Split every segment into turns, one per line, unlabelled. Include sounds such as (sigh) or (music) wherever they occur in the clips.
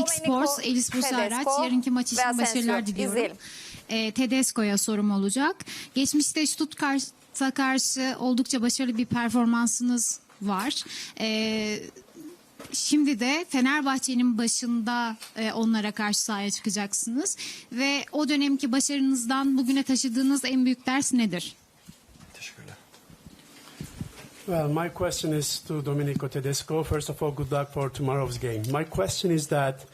X Sports, Elis.
Tedesco
Yarınki maç için başarılar diliyorum. E, Tedesco'ya sorum olacak. Geçmişte Stuttgart'a karşı oldukça başarılı bir performansınız var. E, Şimdi de Fenerbahçe'nin başında e, onlara karşı sahaya çıkacaksınız. Ve o dönemki başarınızdan bugüne taşıdığınız en büyük ders nedir?
Well, my question is to Domenico Tedesco. First of all, good luck for tomorrow's game. My question is that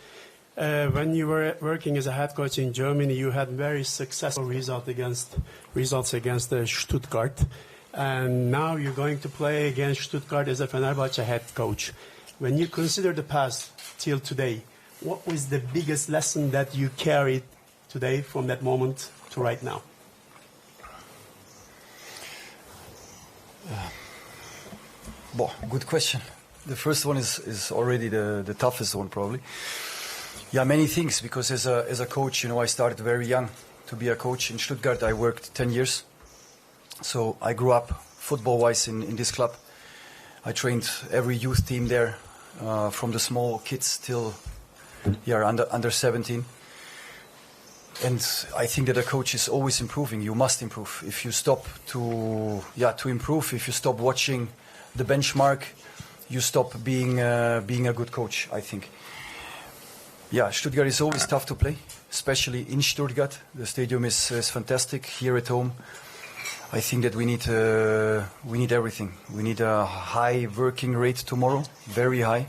uh, when you were working as a head coach in Germany, you had very successful result against results against uh, Stuttgart, and now you're going to play against Stuttgart as a Fenerbahce head coach. When you consider the past till today, what was the biggest lesson that you carried today from that moment to right now?
Boah, good question. The first one is, is already the, the toughest one, probably. Yeah, many things, because as a, as a coach, you know, I started very young to be a coach. In Stuttgart, I worked 10 years. So I grew up football wise in, in this club. I trained every youth team there, uh, from the small kids till yeah, under, under 17. And I think that a coach is always improving. You must improve. If you stop to yeah to improve, if you stop watching the benchmark, you stop being uh, being a good coach. I think. Yeah, Stuttgart is always tough to play, especially in Stuttgart. The stadium is, is fantastic. Here at home, I think that we need uh, we need everything. We need a high working rate tomorrow, very high.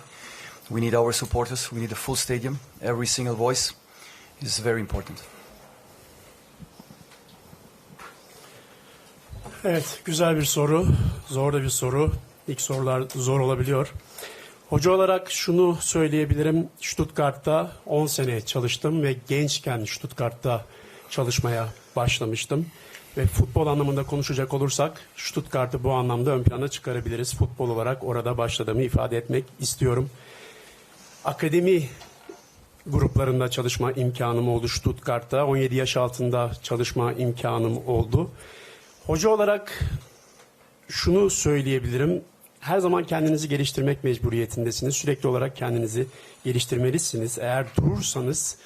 We need our supporters. We need a full stadium. Every single voice is very important.
Evet, güzel bir soru. Zor da bir soru. İlk sorular zor olabiliyor. Hoca olarak şunu söyleyebilirim. Stuttgart'ta 10 sene çalıştım ve gençken Stuttgart'ta çalışmaya başlamıştım. Ve futbol anlamında konuşacak olursak Stuttgart'ı bu anlamda ön plana çıkarabiliriz. Futbol olarak orada başladığımı ifade etmek istiyorum. Akademi gruplarında çalışma imkanım oldu Stuttgart'ta. 17 yaş altında çalışma imkanım oldu. Hoca olarak şunu söyleyebilirim. Her zaman kendinizi geliştirmek mecburiyetindesiniz. Sürekli olarak kendinizi geliştirmelisiniz. Eğer durursanız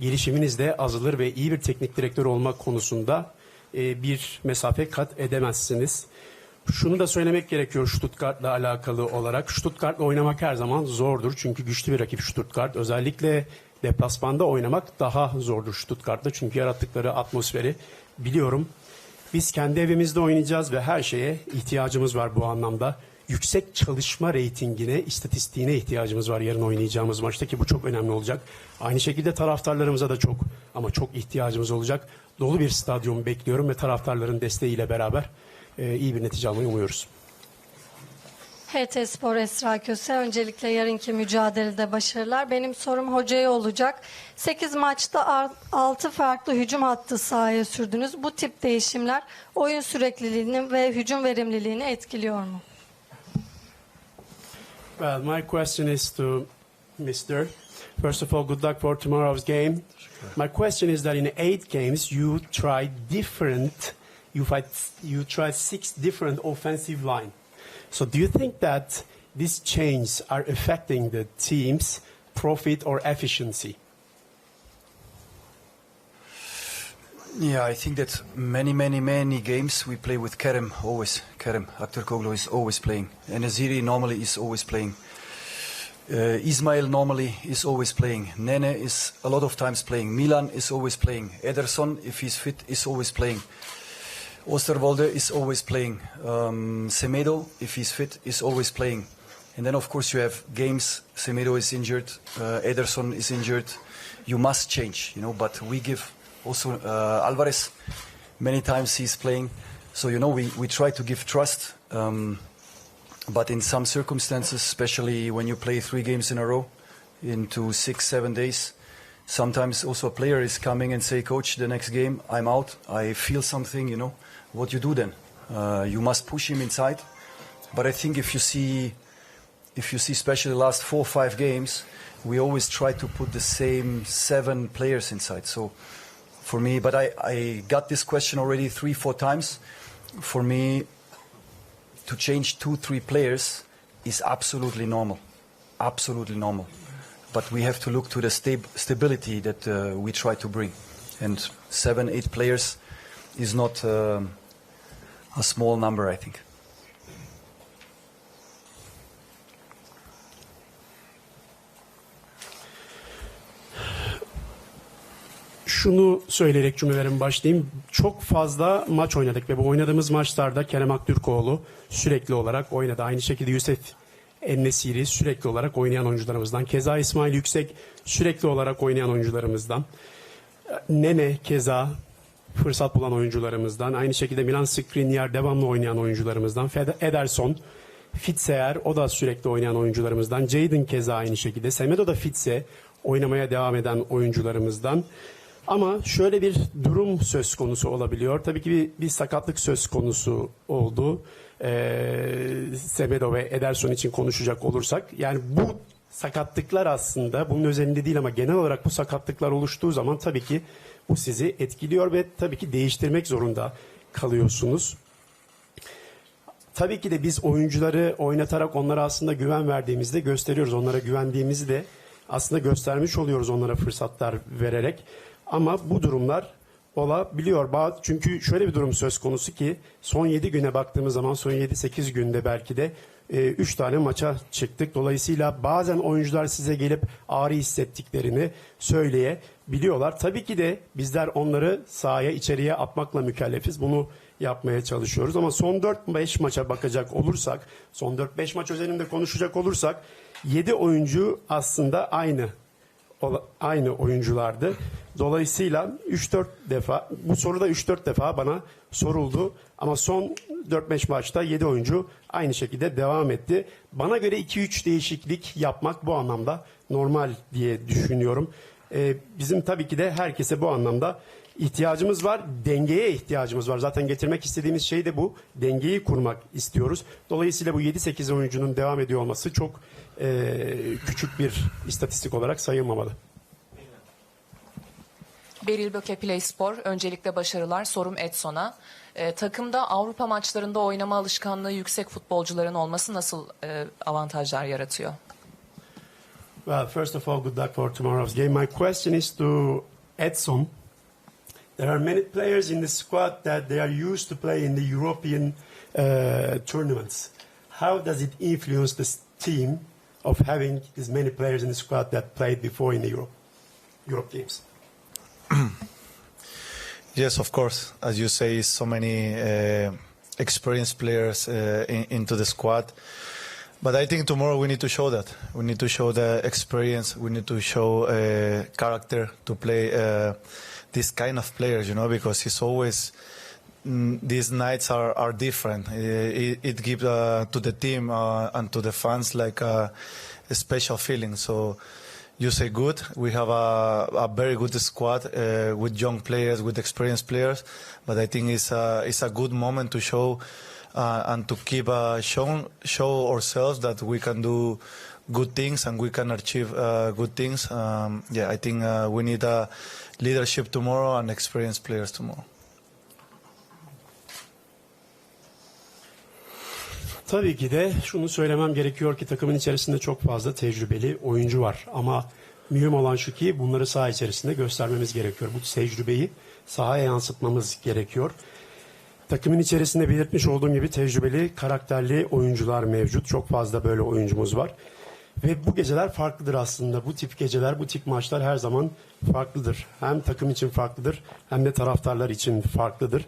gelişiminiz de azalır ve iyi bir teknik direktör olmak konusunda e, bir mesafe kat edemezsiniz. Şunu da söylemek gerekiyor Stuttgart'la alakalı olarak. Stuttgart'la oynamak her zaman zordur. Çünkü güçlü bir rakip Stuttgart. Özellikle deplasmanda oynamak daha zordur Stuttgart'ta. Çünkü yarattıkları atmosferi biliyorum. Biz kendi evimizde oynayacağız ve her şeye ihtiyacımız var bu anlamda. Yüksek çalışma reytingine, istatistiğine ihtiyacımız var yarın oynayacağımız maçta ki bu çok önemli olacak. Aynı şekilde taraftarlarımıza da çok ama çok ihtiyacımız olacak. Dolu bir stadyum bekliyorum ve taraftarların desteğiyle beraber e, iyi bir netice almayı umuyoruz.
HT Spor Esra Köse. Öncelikle yarınki mücadelede başarılar. Benim sorum hocaya olacak. 8 maçta 6 farklı hücum hattı sahaya sürdünüz. Bu tip değişimler oyun sürekliliğini ve hücum verimliliğini etkiliyor mu?
Well, my question is to Mr. First of all, good luck for tomorrow's game. My question is that in eight games you tried different, you fight, you tried six different offensive line. So do you think that these changes are affecting the team's profit or efficiency?
Yeah, I think that many, many, many games we play with Kerem always. Kerem Aktürkoğlu is always playing, and Aziri normally is always playing. Uh, Ismail normally is always playing. Nene is a lot of times playing. Milan is always playing. Ederson, if he's fit, is always playing. Osterwolde is always playing. Um, Semedo, if he's fit, is always playing. And then, of course, you have games. Semedo is injured. Uh, Ederson is injured. You must change, you know. But we give also uh, Alvarez. Many times he's playing. So you know, we, we try to give trust. Um, but in some circumstances, especially when you play three games in a row, into six, seven days, sometimes also a player is coming and say, "Coach, the next game I'm out. I feel something. You know, what you do then? Uh, you must push him inside. But I think if you see, if you see, especially the last four, or five games, we always try to put the same seven players inside. So for me, but I, I got this question already three, four times. For me, to change two, three players is absolutely normal. Absolutely normal. but we have to look to the stab- stability that uh, we try to bring. And seven, eight players is not um, a small number, I think.
Şunu söyleyerek cümlelerimi başlayayım. Çok fazla maç oynadık ve bu oynadığımız maçlarda Kerem Aktürkoğlu sürekli olarak oynadı. Aynı şekilde Yusuf Ennesiri sürekli olarak oynayan oyuncularımızdan. Keza İsmail Yüksek sürekli olarak oynayan oyuncularımızdan. Nene keza fırsat bulan oyuncularımızdan. Aynı şekilde Milan Skriniar devamlı oynayan oyuncularımızdan. Ederson, Fitzeer o da sürekli oynayan oyuncularımızdan. Jadon keza aynı şekilde. Semedo da Fitze oynamaya devam eden oyuncularımızdan. Ama şöyle bir durum söz konusu olabiliyor. Tabii ki bir, bir sakatlık söz konusu oldu. Ee, Semedo ve Ederson için konuşacak olursak. Yani bu sakatlıklar aslında bunun özelinde değil ama genel olarak bu sakatlıklar oluştuğu zaman tabii ki bu sizi etkiliyor ve tabii ki değiştirmek zorunda kalıyorsunuz. Tabii ki de biz oyuncuları oynatarak onlara aslında güven verdiğimizde gösteriyoruz. Onlara güvendiğimizi de aslında göstermiş oluyoruz onlara fırsatlar vererek. Ama bu durumlar olabiliyor. Çünkü şöyle bir durum söz konusu ki son 7 güne baktığımız zaman son 7-8 günde belki de 3 tane maça çıktık. Dolayısıyla bazen oyuncular size gelip ağrı hissettiklerini söyleyebiliyorlar. Tabii ki de bizler onları sahaya içeriye atmakla mükellefiz. Bunu yapmaya çalışıyoruz. Ama son 4-5 maça bakacak olursak, son 4-5 maç özelinde konuşacak olursak 7 oyuncu aslında aynı aynı oyunculardı. Dolayısıyla 3-4 defa bu soru da 3-4 defa bana soruldu ama son 4-5 maçta 7 oyuncu aynı şekilde devam etti. Bana göre 2-3 değişiklik yapmak bu anlamda normal diye düşünüyorum. Ee, bizim tabii ki de herkese bu anlamda ihtiyacımız var. Dengeye ihtiyacımız var. Zaten getirmek istediğimiz şey de bu. Dengeyi kurmak istiyoruz. Dolayısıyla bu 7-8 oyuncunun devam ediyor olması çok e, küçük bir istatistik olarak sayılmamalı.
Beril Böke Play Spor, öncelikle başarılar. Sorum Edson'a. Ee, takımda Avrupa maçlarında oynama alışkanlığı yüksek futbolcuların olması nasıl e, avantajlar yaratıyor?
Well, first of all, good luck for tomorrow's game. My question is to Edson. There are many players in the squad that they are used to play in the European uh, tournaments. How does it influence this team of having as many players in the squad that played before in the Europe, Europe games? (clears throat)
Yes, of course. As you say, so many uh, experienced players uh, in, into the squad. But I think tomorrow we need to show that. We need to show the experience. We need to show uh, character to play uh, this kind of players, you know, because it's always mm, these nights are, are different. Uh, It, it gives uh, to the team uh, and to the fans like a, a special feeling. So you say good. We have a, a very good squad uh, with young players, with experienced players. But I think it's a, it's a good moment to show uh, and to keep uh, show, show ourselves that we can do good things and we can achieve uh, good things. Um, yeah, I think uh, we need leadership tomorrow and experienced players tomorrow.
Tabii ki de şunu söylemem gerekiyor ki takımın içerisinde çok fazla tecrübeli oyuncu var. Ama mühim olan şu ki bunları saha içerisinde göstermemiz gerekiyor. Bu tecrübeyi sahaya yansıtmamız gerekiyor. Takımın içerisinde belirtmiş olduğum gibi tecrübeli, karakterli oyuncular mevcut. Çok fazla böyle oyuncumuz var. Ve bu geceler farklıdır aslında. Bu tip geceler, bu tip maçlar her zaman farklıdır. Hem takım için farklıdır hem de taraftarlar için farklıdır.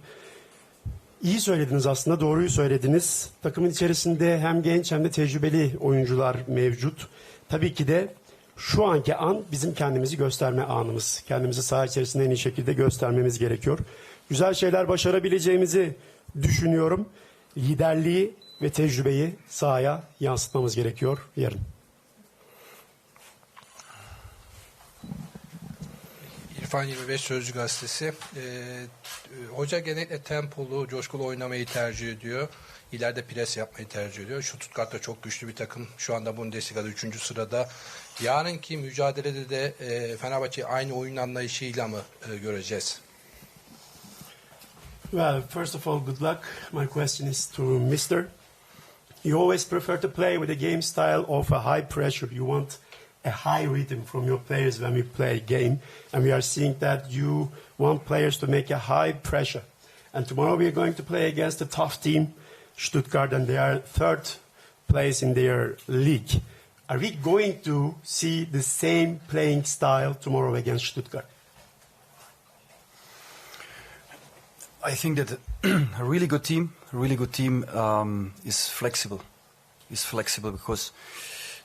İyi söylediniz aslında, doğruyu söylediniz. Takımın içerisinde hem genç hem de tecrübeli oyuncular mevcut. Tabii ki de şu anki an bizim kendimizi gösterme anımız. Kendimizi saha içerisinde en iyi şekilde göstermemiz gerekiyor. Güzel şeyler başarabileceğimizi düşünüyorum. Liderliği ve tecrübeyi sahaya yansıtmamız gerekiyor yarın.
İrfan 25 Sözcü Gazetesi. Ee, hoca genellikle tempolu, coşkulu oynamayı tercih ediyor. İleride pres yapmayı tercih ediyor. Şu Stuttgart'ta çok güçlü bir takım. Şu anda Bundesliga'da 3. sırada. Yarınki mücadelede de e, Fenerbahçe aynı oyun anlayışıyla mı e, göreceğiz?
Well, first of all, good luck. My question is to Mr. You always prefer to play with a game style of a high pressure. You want a high rhythm from your players when we play a game, and we are seeing that you want players to make a high pressure. And tomorrow we are going to play against a tough team, Stuttgart, and they are third place in their league. Are we going to see the same playing style tomorrow against Stuttgart?
I think that a really good team, a really good team um, is flexible. Is flexible because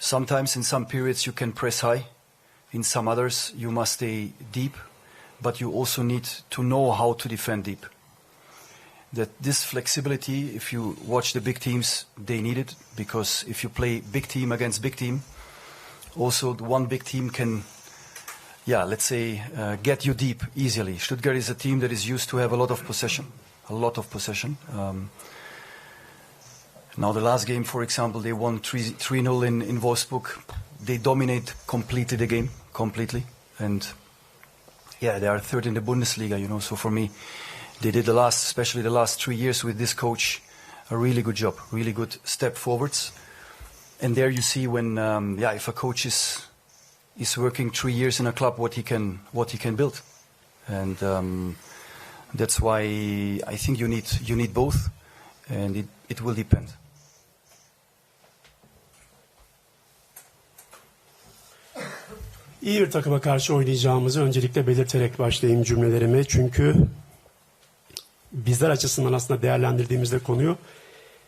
sometimes in some periods you can press high, in some others you must stay deep, but you also need to know how to defend deep. That this flexibility, if you watch the big teams, they need it because if you play big team against big team, also one big team can yeah, let's say, uh, get you deep easily. Stuttgart is a team that is used to have a lot of possession, a lot of possession. Um, now, the last game, for example, they won 3 0 in, in Wolfsburg. They dominate completely the game, completely. And yeah, they are third in the Bundesliga, you know. So for me, they did the last, especially the last three years with this coach, a really good job, really good step forwards. And there you see when, um, yeah, if a coach is is working three years in a club what he can what he can build, and um, that's why I think you need you need both, and it, it will depend.
İyi bir takıma karşı oynayacağımızı öncelikle belirterek başlayayım cümlelerime. Çünkü bizler açısından aslında değerlendirdiğimizde konuyu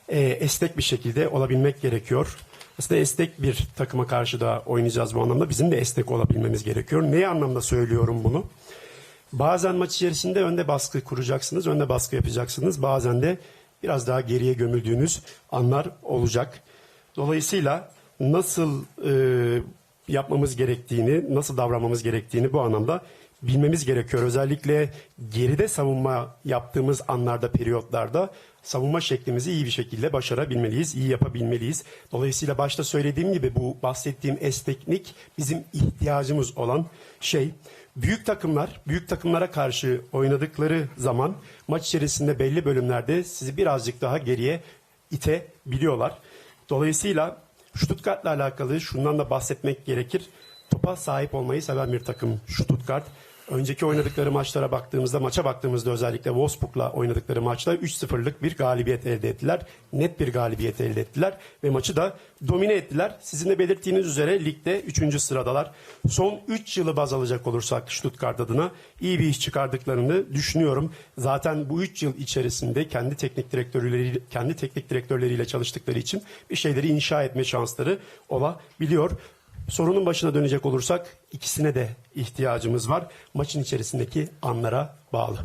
e, esnek bir şekilde olabilmek gerekiyor. Aslında esnek bir takıma karşı da oynayacağız bu anlamda. Bizim de esnek olabilmemiz gerekiyor. Ne anlamda söylüyorum bunu? Bazen maç içerisinde önde baskı kuracaksınız, önde baskı yapacaksınız. Bazen de biraz daha geriye gömüldüğünüz anlar olacak. Dolayısıyla nasıl e, yapmamız gerektiğini, nasıl davranmamız gerektiğini bu anlamda bilmemiz gerekiyor. Özellikle geride savunma yaptığımız anlarda, periyotlarda savunma şeklimizi iyi bir şekilde başarabilmeliyiz, iyi yapabilmeliyiz. Dolayısıyla başta söylediğim gibi bu bahsettiğim esneklik bizim ihtiyacımız olan şey. Büyük takımlar, büyük takımlara karşı oynadıkları zaman maç içerisinde belli bölümlerde sizi birazcık daha geriye itebiliyorlar. Dolayısıyla Stuttgart'la alakalı şundan da bahsetmek gerekir. Topa sahip olmayı seven bir takım Stuttgart. Önceki oynadıkları maçlara baktığımızda, maça baktığımızda özellikle Wolfsburg'la oynadıkları maçta 3-0'lık bir galibiyet elde ettiler. Net bir galibiyet elde ettiler ve maçı da domine ettiler. Sizin de belirttiğiniz üzere ligde 3. sıradalar. Son 3 yılı baz alacak olursak Stuttgart adına iyi bir iş çıkardıklarını düşünüyorum. Zaten bu 3 yıl içerisinde kendi teknik direktörleri kendi teknik direktörleriyle çalıştıkları için bir şeyleri inşa etme şansları olabiliyor. Sorunun başına dönecek olursak ikisine de ihtiyacımız var. Maçın içerisindeki anlara bağlı.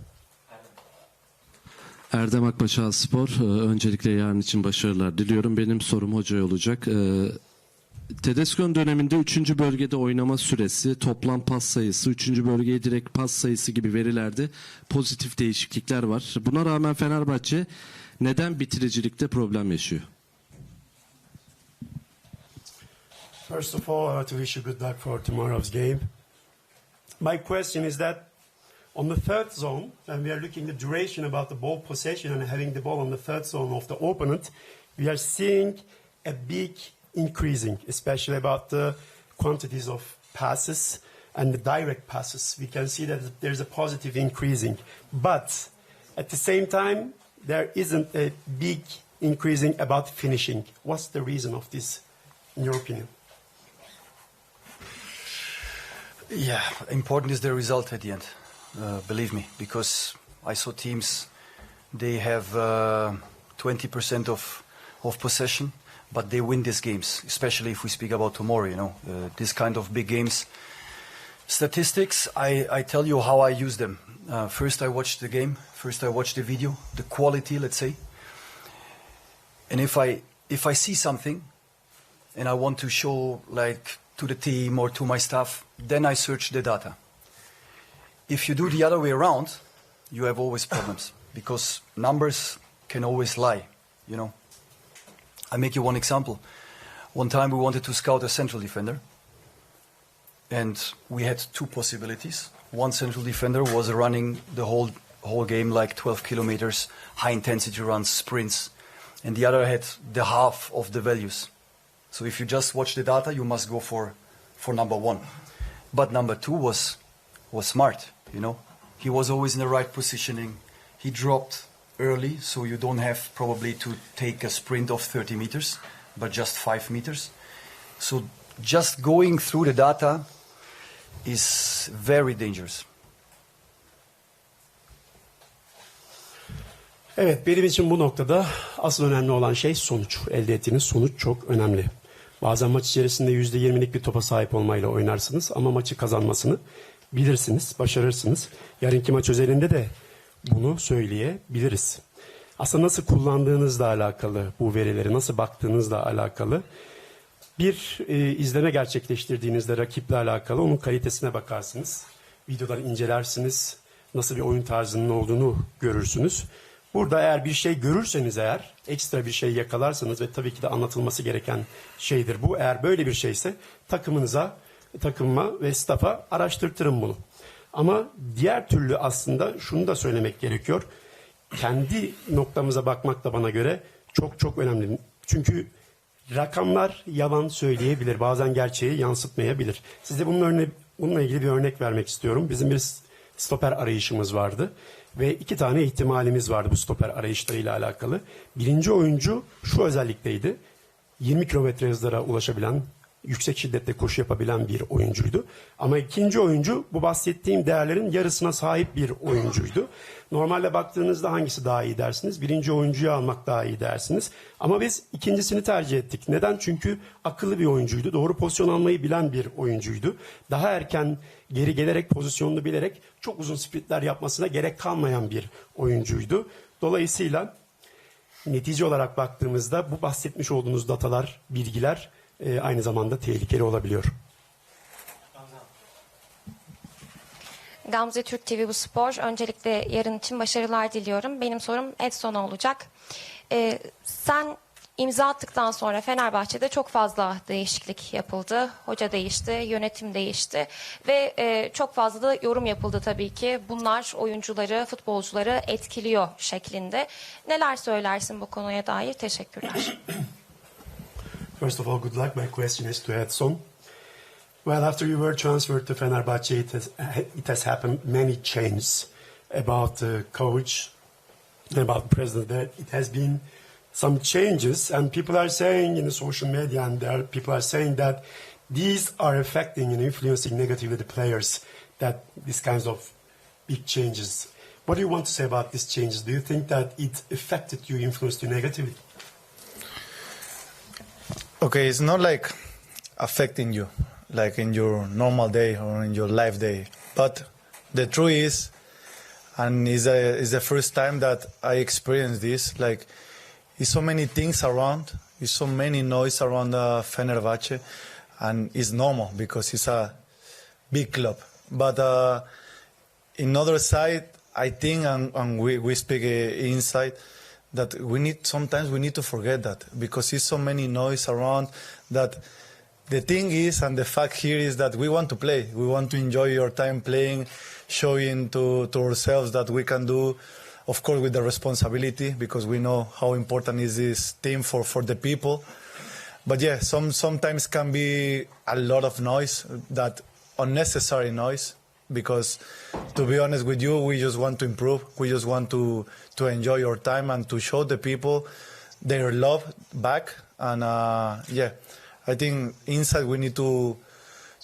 Erdem Akbaşal Spor. Ee, Öncelikle yarın için başarılar diliyorum. Benim sorum hocaya olacak. Ee, Tedesco'nun döneminde 3. bölgede oynama süresi, toplam pas sayısı, 3. bölgeye direkt pas sayısı gibi verilerde pozitif değişiklikler var. Buna rağmen Fenerbahçe neden bitiricilikte problem yaşıyor?
First of all, I want to wish you good luck for tomorrow's game. My question is that on the third zone, when we are looking the duration about the ball possession and having the ball on the third zone of the opponent, we are seeing a big increasing, especially about the quantities of passes and the direct passes. We can see that there's a positive increasing. But at the same time, there isn't a big increasing about finishing. What's the reason of this, in your opinion?
Yeah, important is the result at the end. Uh, believe me, because I saw teams they have uh, 20% of of possession, but they win these games. Especially if we speak about tomorrow, you know, uh, this kind of big games. Statistics, I, I tell you how I use them. Uh, first, I watch the game. First, I watch the video, the quality, let's say. And if I if I see something, and I want to show like to the team or to my staff, then I search the data. If you do the other way around, you have always problems (coughs) because numbers can always lie, you know. I make you one example. One time we wanted to scout a central defender, and we had two possibilities. One central defender was running the whole whole game like 12 kilometers, high intensity runs, sprints, and the other had the half of the values. So if you just watch the data, you must go for for number one. But number two was was smart. You know, he was always in the right positioning. He dropped early, so you don't have probably to take a sprint of 30 meters, but just five meters. So just going through the data is very dangerous.
Evet benim için bu noktada asıl önemli olan şey sonuç. Elde ettiğiniz sonuç çok önemli. Bazen maç içerisinde %20'lik bir topa sahip olmayla oynarsınız ama maçı kazanmasını bilirsiniz, başarırsınız. Yarınki maç özelinde de bunu söyleyebiliriz. Aslında nasıl kullandığınızla alakalı bu verileri, nasıl baktığınızla alakalı bir e, izleme gerçekleştirdiğinizde rakiple alakalı onun kalitesine bakarsınız. Videoları incelersiniz. Nasıl bir oyun tarzının olduğunu görürsünüz. Burada eğer bir şey görürseniz eğer ekstra bir şey yakalarsanız ve tabii ki de anlatılması gereken şeydir bu. Eğer böyle bir şeyse takımınıza, takımıma ve staff'a araştırtırım bunu. Ama diğer türlü aslında şunu da söylemek gerekiyor. Kendi noktamıza bakmak da bana göre çok çok önemli. Çünkü Rakamlar yalan söyleyebilir. Bazen gerçeği yansıtmayabilir. Size bunun örne bununla ilgili bir örnek vermek istiyorum. Bizim bir stoper arayışımız vardı. Ve iki tane ihtimalimiz vardı bu stoper arayışlarıyla alakalı. Birinci oyuncu şu özellikteydi. 20 kilometre hızlara ulaşabilen, yüksek şiddette koşu yapabilen bir oyuncuydu. Ama ikinci oyuncu bu bahsettiğim değerlerin yarısına sahip bir oyuncuydu. Normalde baktığınızda hangisi daha iyi dersiniz? Birinci oyuncuyu almak daha iyi dersiniz. Ama biz ikincisini tercih ettik. Neden? Çünkü akıllı bir oyuncuydu. Doğru pozisyon almayı bilen bir oyuncuydu. Daha erken geri gelerek pozisyonunu bilerek çok uzun sprintler yapmasına gerek kalmayan bir oyuncuydu. Dolayısıyla netice olarak baktığımızda bu bahsetmiş olduğunuz datalar, bilgiler e, aynı zamanda tehlikeli olabiliyor.
Gamze Türk TV Bu Spor. Öncelikle yarın için başarılar diliyorum. Benim sorum Edson'a olacak. Ee, sen imza attıktan sonra Fenerbahçe'de çok fazla değişiklik yapıldı. Hoca değişti, yönetim değişti ve e, çok fazla da yorum yapıldı tabii ki. Bunlar oyuncuları, futbolcuları etkiliyor şeklinde. Neler söylersin bu konuya dair? Teşekkürler. (clears throat)
First of all, good luck. My question is to Edson. Well, after you were transferred to Fenerbahce, it has, it has happened many changes about the coach, and about the president. There, it has been some changes, and people are saying in the social media, and there people are saying that these are affecting and influencing negatively the players. That these kinds of big changes. What do you want to say about these changes? Do you think that it affected you, influenced you negatively?
Okay, it's not like affecting you, like in your normal day or in your life day. But the truth is, and it's, a, it's the first time that I experienced this, like, it's so many things around, it's so many noise around uh, Fenerbahce, and it's normal because it's a big club. But uh, in other side, I think, and, and we, we speak uh, inside, that we need sometimes we need to forget that because it's so many noise around that the thing is and the fact here is that we want to play. We want to enjoy your time playing showing to, to ourselves that we can do of course with the responsibility because we know how important is this team for, for the people. But yeah some sometimes can be a lot of noise that unnecessary noise because to be honest with you we just want to improve. We just want to to enjoy your time and to show the people their love back. And uh, yeah i think inside we need to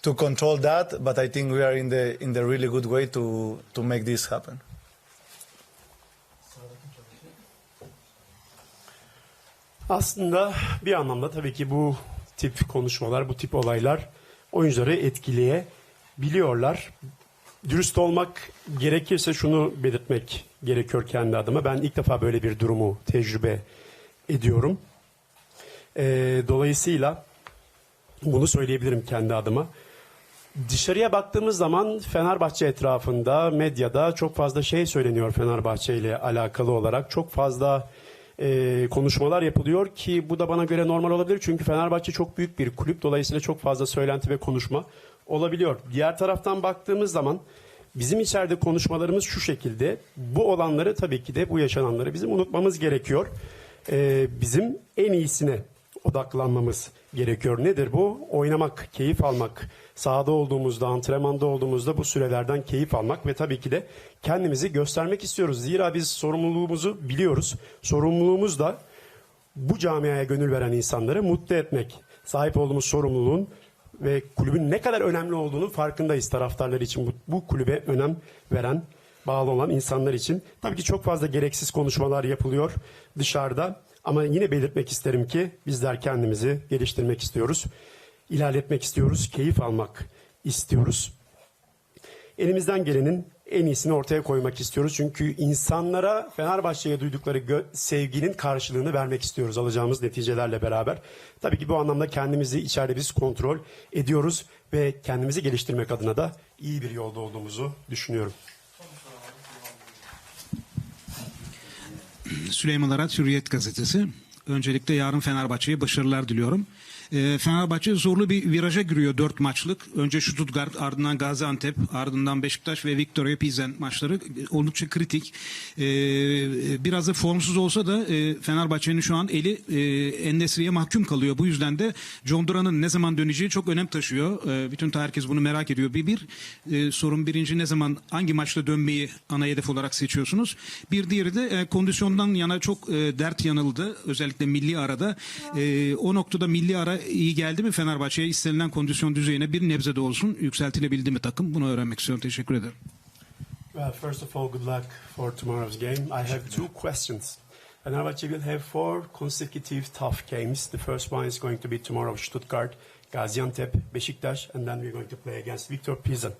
to control that but i think we are in the in the really good way to to make this happen.
Aslında bir anlamda tabii ki bu tip konuşmalar, bu tip olaylar oyuncuları etkileyebiliyorlar. Dürüst olmak gerekirse şunu belirtmek gerekiyor kendi adıma. Ben ilk defa böyle bir durumu tecrübe ediyorum. Ee, dolayısıyla bunu söyleyebilirim kendi adıma. Dışarıya baktığımız zaman Fenerbahçe etrafında, medyada çok fazla şey söyleniyor Fenerbahçe ile alakalı olarak. Çok fazla e, konuşmalar yapılıyor ki bu da bana göre normal olabilir. Çünkü Fenerbahçe çok büyük bir kulüp. Dolayısıyla çok fazla söylenti ve konuşma olabiliyor. Diğer taraftan baktığımız zaman bizim içeride konuşmalarımız şu şekilde. Bu olanları tabii ki de bu yaşananları bizim unutmamız gerekiyor. E, bizim en iyisine odaklanmamız gerekiyor. Nedir bu? Oynamak, keyif almak, sahada olduğumuzda, antrenmanda olduğumuzda bu sürelerden keyif almak ve tabii ki de kendimizi göstermek istiyoruz. Zira biz sorumluluğumuzu biliyoruz. Sorumluluğumuz da bu camiaya gönül veren insanları mutlu etmek. Sahip olduğumuz sorumluluğun ve kulübün ne kadar önemli olduğunu farkındayız taraftarlar için. Bu, bu kulübe önem veren, bağlı olan insanlar için. Tabii ki çok fazla gereksiz konuşmalar yapılıyor dışarıda. Ama yine belirtmek isterim ki bizler kendimizi geliştirmek istiyoruz. ilerletmek istiyoruz, keyif almak istiyoruz. Elimizden gelenin en iyisini ortaya koymak istiyoruz. Çünkü insanlara Fenerbahçe'ye duydukları sevginin karşılığını vermek istiyoruz alacağımız neticelerle beraber. Tabii ki bu anlamda kendimizi içeride biz kontrol ediyoruz ve kendimizi geliştirmek adına da iyi bir yolda olduğumuzu düşünüyorum.
Süleyman Arat Hürriyet Gazetesi. Öncelikle yarın Fenerbahçe'ye başarılar diliyorum. Ee, Fenerbahçe zorlu bir viraja giriyor dört maçlık. Önce Stuttgart, ardından Gaziantep, ardından Beşiktaş ve Victoria Pilsen maçları oldukça kritik. Ee, biraz da formsuz olsa da e, Fenerbahçe'nin şu an eli e, Endesri'ye mahkum kalıyor. Bu yüzden de John Duran'ın ne zaman döneceği çok önem taşıyor. Ee, bütün herkes bunu merak ediyor. Bir, bir e, sorun birinci ne zaman hangi maçta dönmeyi ana hedef olarak seçiyorsunuz? Bir diğeri de e, kondisyondan yana çok dert yanıldı. Özellikle milli arada. O noktada milli ara iyi geldi mi Fenerbahçe'ye istenilen kondisyon düzeyine bir nebze de olsun yükseltilebildi mi takım? Bunu öğrenmek istiyorum. Teşekkür ederim.
Well, first of all, good luck for tomorrow's game. I have two questions. Fenerbahçe will have four consecutive tough games. The first one is going to be tomorrow, Stuttgart, Gaziantep, Beşiktaş, and then we're going to play against Victor Pilsen.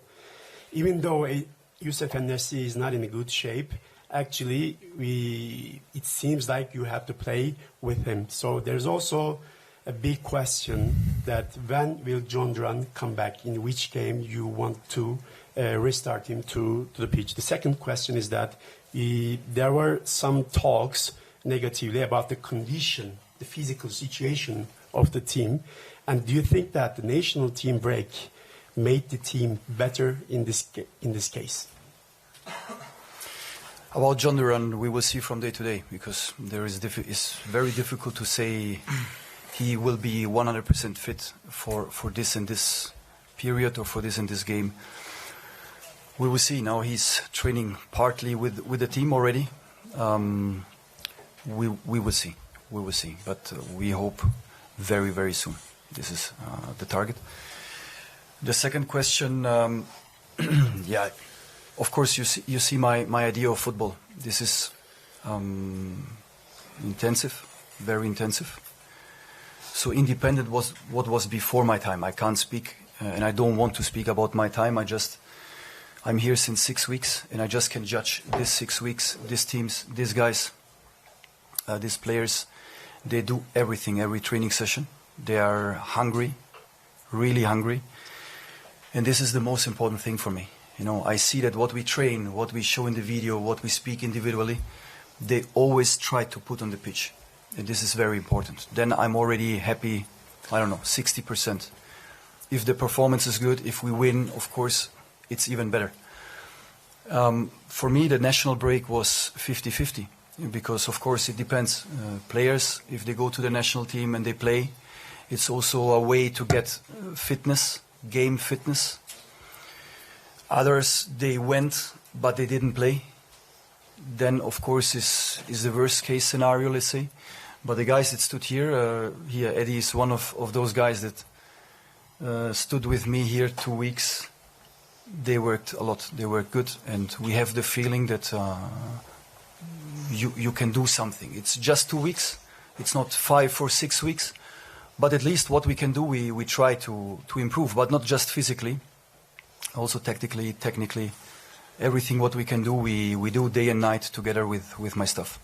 Even though uh, Youssef Nesri is not in a good shape, actually, we it seems like you have to play with him. So there's also a big question that when will John Duran come back? In which game you want to uh, restart him to, to the pitch? The second question is that uh, there were some talks negatively about the condition, the physical situation of the team. And do you think that the national team break made the team better in this in this case?
About John Duran, we will see from day to day because there is it's very difficult to say he will be 100% fit for, for this and this period or for this and this game. We will see. Now he's training partly with, with the team already. Um, we, we will see. We will see. But uh, we hope very, very soon. This is uh, the target. The second question, um, (clears throat) yeah, of course, you see, you see my, my idea of football. This is um, intensive, very intensive. So independent was what was before my time. I can't speak, uh, and I don't want to speak about my time. I just, I'm here since six weeks, and I just can judge this six weeks, these teams, these guys, uh, these players. They do everything, every training session. They are hungry, really hungry, and this is the most important thing for me. You know, I see that what we train, what we show in the video, what we speak individually, they always try to put on the pitch. And this is very important. Then I'm already happy, I don't know, 60%. If the performance is good, if we win, of course, it's even better. Um, for me, the national break was 50 50 because, of course, it depends. Uh, players, if they go to the national team and they play, it's also a way to get uh, fitness, game fitness. Others, they went, but they didn't play. Then, of course, is, is the worst case scenario, let's say. But the guys that stood here, uh, here, Eddie is one of, of those guys that uh, stood with me here two weeks. They worked a lot. They worked good, and we have the feeling that uh, you you can do something. It's just two weeks. It's not five or six weeks, but at least what we can do, we, we try to to improve, but not just physically, also tactically, technically. Everything what we can do, we, we do day and night together with, with my staff.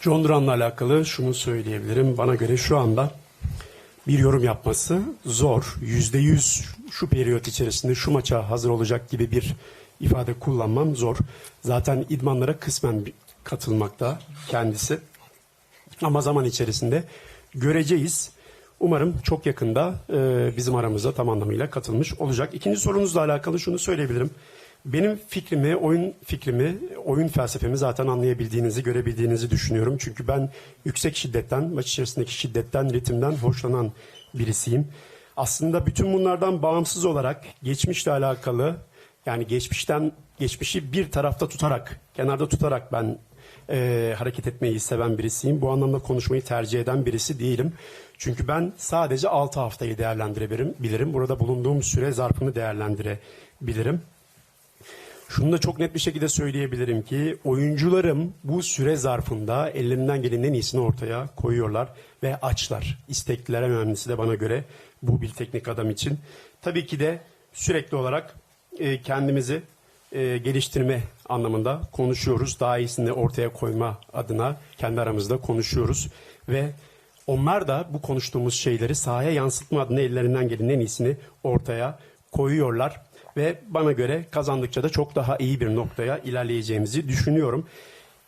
John Duran'la alakalı şunu söyleyebilirim. Bana göre şu anda bir yorum yapması zor. Yüzde yüz şu periyot içerisinde şu maça hazır olacak gibi bir ifade kullanmam zor. Zaten idmanlara kısmen katılmakta kendisi. Ama zaman içerisinde göreceğiz. Umarım çok yakında e, bizim aramıza tam anlamıyla katılmış olacak. İkinci sorunuzla alakalı şunu söyleyebilirim. Benim fikrimi, oyun fikrimi, oyun felsefemi zaten anlayabildiğinizi, görebildiğinizi düşünüyorum. Çünkü ben yüksek şiddetten, maç içerisindeki şiddetten, ritimden hoşlanan birisiyim. Aslında bütün bunlardan bağımsız olarak geçmişle alakalı, yani geçmişten, geçmişi bir tarafta tutarak, kenarda tutarak ben e, hareket etmeyi seven birisiyim. Bu anlamda konuşmayı tercih eden birisi değilim. Çünkü ben sadece 6 haftayı değerlendirebilirim. Bilirim. Burada bulunduğum süre zarfını değerlendirebilirim. Şunu da çok net bir şekilde söyleyebilirim ki oyuncularım bu süre zarfında ellerinden gelenin en iyisini ortaya koyuyorlar ve açlar. İstekliler en önemlisi de bana göre bu bir teknik adam için. Tabii ki de sürekli olarak e, kendimizi e, geliştirme anlamında konuşuyoruz. Daha iyisini ortaya koyma adına kendi aramızda konuşuyoruz ve onlar da bu konuştuğumuz şeyleri sahaya yansıtma adına ellerinden gelenin en iyisini ortaya koyuyorlar ve bana göre kazandıkça da çok daha iyi bir noktaya ilerleyeceğimizi düşünüyorum.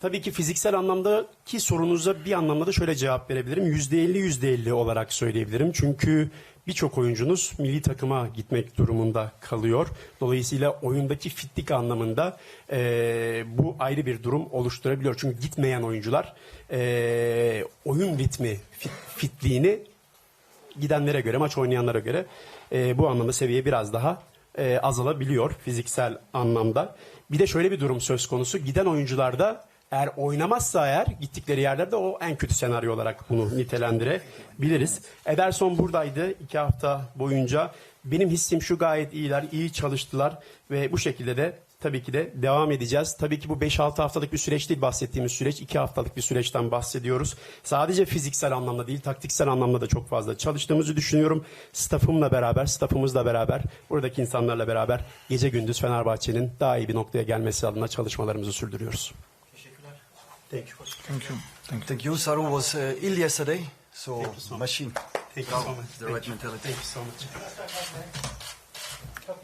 Tabii ki fiziksel anlamdaki sorunuza bir anlamda da şöyle cevap verebilirim. %50 %50 olarak söyleyebilirim. Çünkü birçok oyuncunuz milli takıma gitmek durumunda kalıyor. Dolayısıyla oyundaki fitlik anlamında eee, bu ayrı bir durum oluşturabiliyor. Çünkü gitmeyen oyuncular eee, oyun ritmi fit- fitliğini gidenlere göre, maç oynayanlara göre e, bu anlamda seviye biraz daha e, azalabiliyor fiziksel anlamda. Bir de şöyle bir durum söz konusu. Giden oyuncularda eğer oynamazsa eğer gittikleri yerlerde o en kötü senaryo olarak bunu nitelendirebiliriz. Ederson buradaydı iki hafta boyunca. Benim hissim şu gayet iyiler, iyi çalıştılar ve bu şekilde de tabii ki de devam edeceğiz. Tabii ki bu 5-6 haftalık bir süreç değil bahsettiğimiz süreç. 2 haftalık bir süreçten bahsediyoruz. Sadece fiziksel anlamda değil, taktiksel anlamda da çok fazla çalıştığımızı düşünüyorum. Staffımla beraber, staffımızla beraber, buradaki insanlarla beraber gece gündüz Fenerbahçe'nin daha iyi bir noktaya gelmesi adına çalışmalarımızı sürdürüyoruz. Thank you.
Thank you. Thank you.
Thank you. Saru was uh, ill yesterday, so,
Thank so
machine.
Thank you so much.
The
Thank
right
you.
mentality.
Thank you so much.